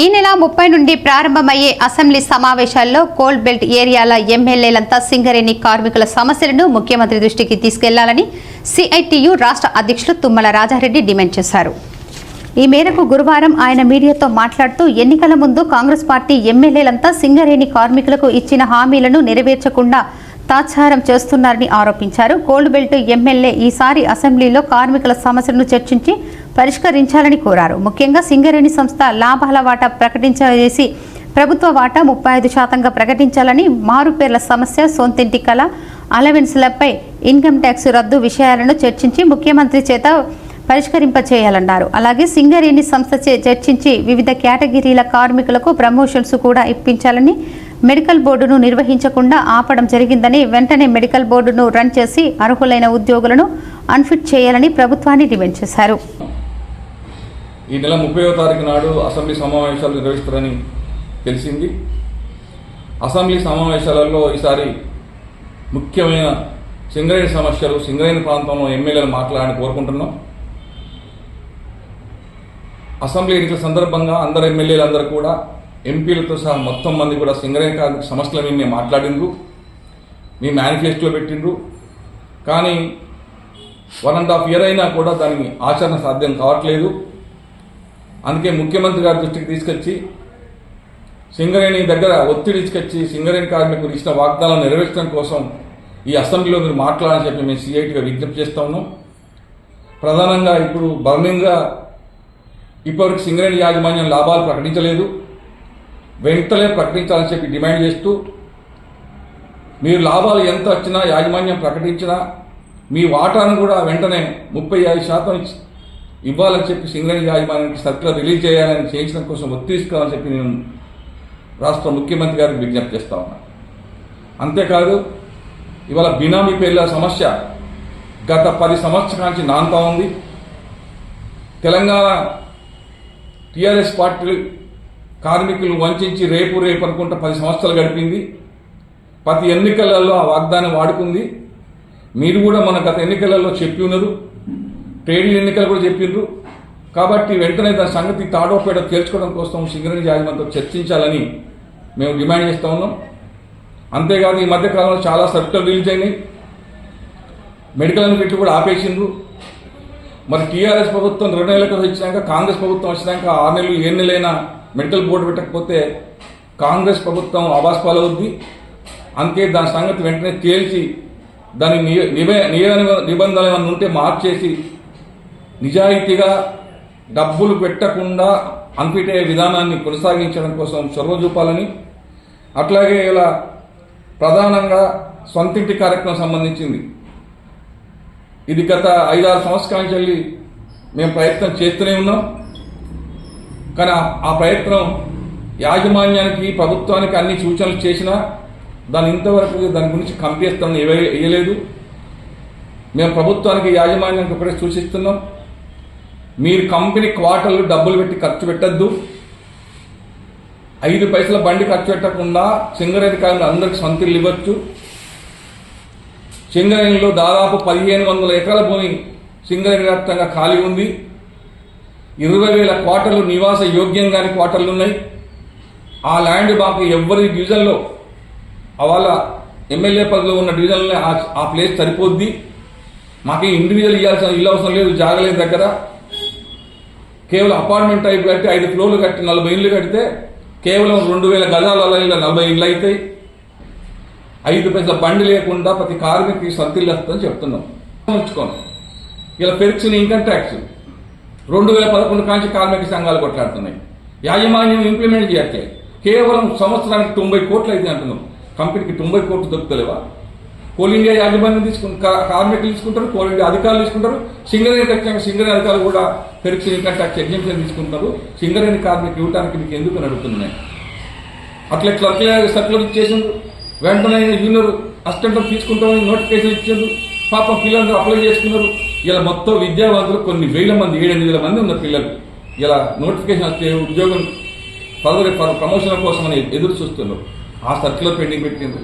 ఈ నెల ముప్పై నుండి ప్రారంభమయ్యే అసెంబ్లీ సమావేశాల్లో కోల్ బెల్ట్ ఏరియాల ఎమ్మెల్యేలంతా సింగరేణి కార్మికుల సమస్యలను ముఖ్యమంత్రి దృష్టికి తీసుకెళ్ళాలని సిఐటియు రాష్ట్ర అధ్యక్షులు తుమ్మల రాజారెడ్డి డిమాండ్ చేశారు. ఈ మేరకు గురువారం ఆయన మీడియాతో మాట్లాడుతూ ఎన్నికల ముందు కాంగ్రెస్ పార్టీ ఎమ్మెల్యేలంతా సింగరేణి కార్మికులకు ఇచ్చిన హామీలను నెరవేర్చకుండా తాత్సారం చేస్తున్నారని ఆరోపించారు. కోల్డ్ బెల్ట్ ఎమ్మెల్యే ఈసారి అసెంబ్లీలో కార్మికుల సమస్యలను చర్చించి పరిష్కరించాలని కోరారు. ముఖ్యంగా సింగరేణి సంస్థ లాభాల వాటా ప్రకటించేసి ప్రభుత్వ వాటా ముప్పై ఐదు శాతంగా ప్రకటించాలని మారుపేర్ల సమస్య సొంతింటి కళ అలవెన్స్లపై ఇన్కమ్ ట్యాక్స్ రద్దు విషయాలను చర్చించి ముఖ్యమంత్రి చేత పరిష్కరింపచేయాలన్నారు. అలాగే సింగరేణి సంస్థచే చర్చించి వివిధ కేటగిరీల కార్మికులకు ప్రమోషన్స్ కూడా ఇప్పించాలని మెడికల్ బోర్డును నిర్వహించకుండా ఆపడం జరిగిందని వెంటనే మెడికల్ బోర్డును రన్ చేసి అర్హులైన ఉద్యోగులను అన్ఫిట్ చేయాలని ప్రభుత్వాన్ని డిమాండ్ చేశారు. ఈ నెల ముప్పైవ తారీఖు నాడు అసెంబ్లీ సమావేశాలు నిర్వహిస్తారని తెలిసింది. అసెంబ్లీ సమావేశాలలో ఈసారి ముఖ్యమైన సింగరేణి సమస్యలు సింగరేణి ప్రాంతంలో ఎమ్మెల్యేలు మాట్లాడాలని కోరుకుంటున్నాం. అసెంబ్లీ ఎన్నికల సందర్భంగా అందరు ఎమ్మెల్యేలు అందరూ కూడా ఎంపీలతో సహా మొత్తం మంది కూడా సింగరేణి కార్మిక సమస్యల మీద మేము మాట్లాడిండ్రు. మీ మేనిఫెస్టో పెట్టిండ్రు. కానీ వన్ అండ్ హాఫ్ ఇయర్ అయినా కూడా దానికి ఆచరణ సాధ్యం కావట్లేదు. అందుకే ముఖ్యమంత్రి గారి దృష్టికి తీసుకొచ్చి సింగరేణి దగ్గర ఒత్తిడి తీసుకొచ్చి సింగరేణి కార్మికులు ఇచ్చిన వాగ్దానాలను నెరవేర్చడం కోసం ఈ అసెంబ్లీలో మీరు మాట్లాడాలని చెప్పి మేము సిఐటిగా విజ్ఞప్తి చేస్తా ఉన్నాం. ప్రధానంగా ఇప్పుడు బర్నింగ్గా ఇప్పటివరకు సింగరేణి యాజమాన్యం లాభాలు ప్రకటించలేదు. వెంటనే ప్రకటించాలని చెప్పి డిమాండ్ చేస్తూ మీరు లాభాలు ఎంత వచ్చినా యాజమాన్యం ప్రకటించినా మీ వాటాను కూడా వెంటనే ముప్పై ఐదు శాతం ఇవ్వాలని చెప్పి సింగరేణి యాజమాన్యానికి సర్కులర్ రిలీజ్ చేయాలని చేయించడం కోసం ఒత్తిడి తీసుకోవాలని చెప్పి నేను రాష్ట్ర ముఖ్యమంత్రి గారికి విజ్ఞప్తి చేస్తా ఉన్నా. అంతేకాదు ఇవాళ బినామీ పేర్ల సమస్య గత పది సంవత్సరాల నుంచి నాంతా ఉంది. తెలంగాణ టీఆర్ఎస్ పార్టీ కార్మికులు వంచి రేపు రేపు అనుకుంటా పది సంవత్సరాలు గడిపింది. ప్రతి ఎన్నికలలో ఆ వాగ్దానం వాడుకుంది. మీరు కూడా మన గత ఎన్నికలలో చెప్పి ఉన్నారు. ట్రేడ్ ఎన్నికలు కూడా చెప్పిండ్రు కాబట్టి వెంటనే దాని సంగతి తాడోపేట తేల్చుకోవడం కోసం సింగరేణి యాజమాన్యంతో చర్చించాలని మేము డిమాండ్ చేస్తా ఉన్నాం. అంతేకాదు ఈ మధ్యకాలంలో చాలా సర్కులు రిలీజ్ అయినాయి. మెడికల్ అన్నిటి కూడా ఆపేసిండ్రు. మరి టీఆర్ఎస్ ప్రభుత్వం రెండు నెలలకు వచ్చినాక కాంగ్రెస్ ప్రభుత్వం వచ్చినాక ఆరు నెలలు ఏడు నెలైనా మెడికల్ బోర్డు పెట్టకపోతే కాంగ్రెస్ ప్రభుత్వం అబాస్పాలవుద్ది అందుకే దాని సంగతి వెంటనే తేల్చి దాని నిబంధనలు ఏమైనా ఉంటే మార్చేసి నిజాయితీగా డబ్బులు పెట్టకుండా అన్ఫిట్ అయ్యే విధానాన్ని కొనసాగించడం కోసం చొరవ చూపాలని అట్లాగే ఇలా ప్రధానంగా సొంతింటి కార్యక్రమం సంబంధించింది. ఇది గత ఐదారు సంవత్సరాల నుంచి వెళ్ళి మేము ప్రయత్నం చేస్తూనే ఉన్నాం. కానీ ఆ- ప్రయత్నం యాజమాన్యానికి ప్రభుత్వానికి అన్ని సూచనలు చేసినా దాని ఇంతవరకు దాని గురించి కంపేస్తాను వేయలేదు. మేము ప్రభుత్వానికి యాజమాన్యానికి ఒకటే సూచిస్తున్నాం. మీరు కంపెనీ క్వార్టర్లు డబ్బులు పెట్టి ఖర్చు పెట్టద్దు. ఐదు పైసల బండి ఖర్చు పెట్టకుండా సింగరేణి కార్మికులు అందరికి సొంతలు ఇవ్వచ్చు. సింగరేణిలో దాదాపు పదిహేను వందల ఎకరాల భూమి సింగరేణి వ్యాప్తంగా ఖాళీ ఉంది. ఇరవై వేల క్వార్టర్లు నివాస యోగ్యంగాని క్వార్టర్లు ఉన్నాయి. ఆ ల్యాండ్ మాకు ఎవరి డివిజన్లో వాళ్ళ ఎమ్మెల్యే పదవిలో ఉన్న డివిజన్లో ఆ- ఆ ప్లేస్ సరిపోద్ది. మాకు ఇండివిజువల్ ఇవ్వాల్సిన ఇల్లు అవసరం లేదు జాగలేదు దగ్గర. కేవలం అపార్ట్మెంట్ టైప్ కట్టి ఐదు ఫ్లోర్లు కట్టి నలభై ఇళ్ళు కడితే కేవలం రెండు వేల గజాల నలభై ఇళ్ళు అవుతాయి. ఐదు పైసల బండి లేకుండా ప్రతి కార్మికి సర్కిల్ వస్తుందని చెప్తున్నాం. ఉంచుకోండి ఇలా పెరిచిన ఇన్కమ్ ట్యాక్స్ రెండు వేల పదకొండు కాంచి కార్మిక సంఘాలు కొట్లాడుతున్నాయి. యాజమాన్యం ఇంప్లిమెంట్ చేయట్లే. కేవలం సంవత్సరానికి తొంభై కోట్లు అయితే అంటున్నాం. కంపెనీకి తొంభై కోట్లు దొరుకుతలేవా? కోల్ ఇండియా యాజమాన్యం తీసుకుని కార్మికులు తీసుకుంటారు కోల్ ఇండియా అధికారులు తీసుకుంటారు. సింగరేణి ఖచ్చితంగా సింగరేణి అధికారులు కూడా పెరిచిన ఇన్కమ్ ట్యాక్స్ ఎగ్జిబిషన్ తీసుకుంటారు సింగరేణి కార్మికులు ఇవ్వడానికి మీకు ఎందుకు నడుపుతున్నాయి? అట్లా క్లర్క్ సర్కులర్ ఇచ్చేసిండు వెంటనే యూనియర్ అసిస్టెంట్ తీసుకుంటామని నోటిఫికేషన్ ఇచ్చారు. పాప పిల్లలు అప్లై చేసుకున్నారు. ఇలా మొత్తం విద్యావంతులు కొన్ని వేల మంది ఏడెనిమిది వేల మంది ఉన్నారు పిల్లలు. ఇలా నోటిఫికేషన్ వస్తే ఉద్యోగం ఫర్దర్ ప్రమోషన్ కోసం అని ఎదురు చూస్తున్నారు. ఆ సర్కిల్లో పెండింగ్ పెట్టింది